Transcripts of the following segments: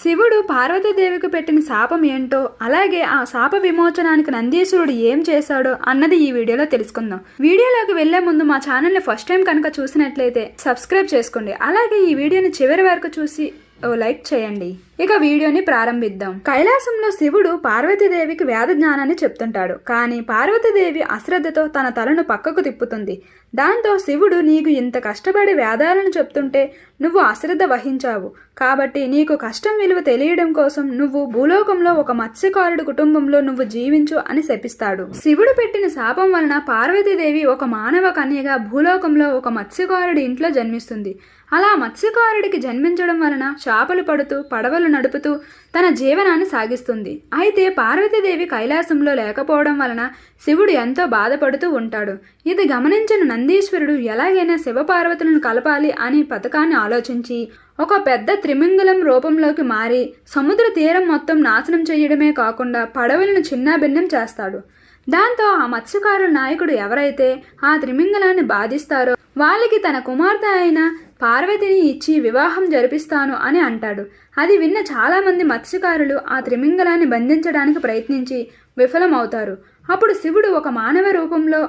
శివుడు పార్వతీదేవికి పెట్టిన శాపం ఏంటో అలాగే ఆ శాప విమోచనానికి నందీశ్వరుడు ఏం చేశాడో అన్నది ఈ వీడియోలో తెలుసుకుందాం. వీడియోలోకి వెళ్ళే ముందు మా ఛానల్ని ఫస్ట్ టైం కనుక చూసినట్లయితే సబ్స్క్రైబ్ చేసుకోండి. అలాగే ఈ వీడియోని చివరి వరకు చూసి ఓ లైక్ చేయండి. ఇక వీడియోని ప్రారంభిద్దాం. కైలాసంలో శివుడు పార్వతీదేవికి వేద జ్ఞానాన్ని చెప్తుంటాడు. కానీ పార్వతీదేవి అశ్రద్ధతో తన తలను పక్కకు తిప్పుతుంది. దాంతో శివుడు నీకు ఇంత కష్టపడి వేదాలను చెప్తుంటే నువ్వు అశ్రద్ధ వహించావు. కాబట్టి నీకు కష్టం విలువ తెలియడం కోసం నువ్వు భూలోకంలో ఒక మత్స్యకారుడి కుటుంబంలో నువ్వు జీవించు అని శపిస్తాడు. శివుడు పెట్టిన శాపం వలన పార్వతీదేవి ఒక మానవ కన్యగా భూలోకంలో ఒక మత్స్యకారుడి ఇంట్లో జన్మిస్తుంది. అలా మత్స్యకారుడికి జన్మించడం వలన చేపలు పడుతూ పడవలు నడుపుతూ తన జీవనాన్ని సాగిస్తుంది. అయితే పార్వతీదేవి కైలాసంలో లేకపోవడం వలన శివుడు ఎంతో బాధపడుతూ ఉంటాడు. ఇది గమనించిన నందీశ్వరుడు ఎలాగైనా శివపార్వతులను కలపాలి అని పథకాన్ని ఆలోచించి ఒక పెద్ద త్రిమింగలం రూపంలోకి మారి సముద్ర తీరం మొత్తం నాశనం చేయడమే కాకుండా పడవలను చిన్నాభిన్నం చేస్తాడు. దాంతో ఆ మత్స్యకారుల నాయకుడు ఎవరైతే ఆ త్రిమింగలాన్ని బాధిస్తారో వాళ్ళకి తన కుమార్తె అయిన పార్వతిని ఇచ్చి వివాహం జరిపిస్తాను అని అంటాడు. అది విన్న చాలామంది మత్స్యకారులు ఆ త్రిమింగలాన్ని బంధించడానికి ప్రయత్నించి విఫలమవుతారు. అప్పుడు శివుడు ఒక మానవ రూపంలో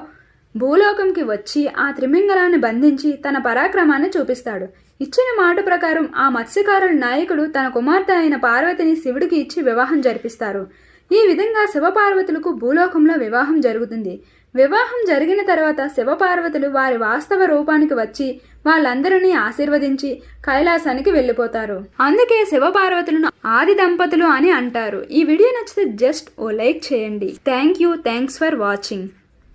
భూలోకంకి వచ్చి ఆ త్రిమింగలాన్ని బంధించి తన పరాక్రమాన్ని చూపిస్తాడు. ఇచ్చిన మాట ప్రకారం ఆ మత్స్యకారుల నాయకుడు తన కుమార్తె అయిన పార్వతిని శివుడికి ఇచ్చి వివాహం జరిపిస్తారు. ఈ విధంగా శివపార్వతులకు భూలోకంలో వివాహం జరుగుతుంది. వివాహం జరిగిన తర్వాత శివపార్వతులు వారి వాస్తవ రూపానికి వచ్చి వాళ్ళందరినీ ఆశీర్వదించి కైలాసానికి వెళ్ళిపోతారు. అందుకే శివపార్వతులను ఆది దంపతులు అని అంటారు. ఈ వీడియో నచ్చితే జస్ట్ ఓ లైక్ చేయండి. Thank you. Thanks for watching.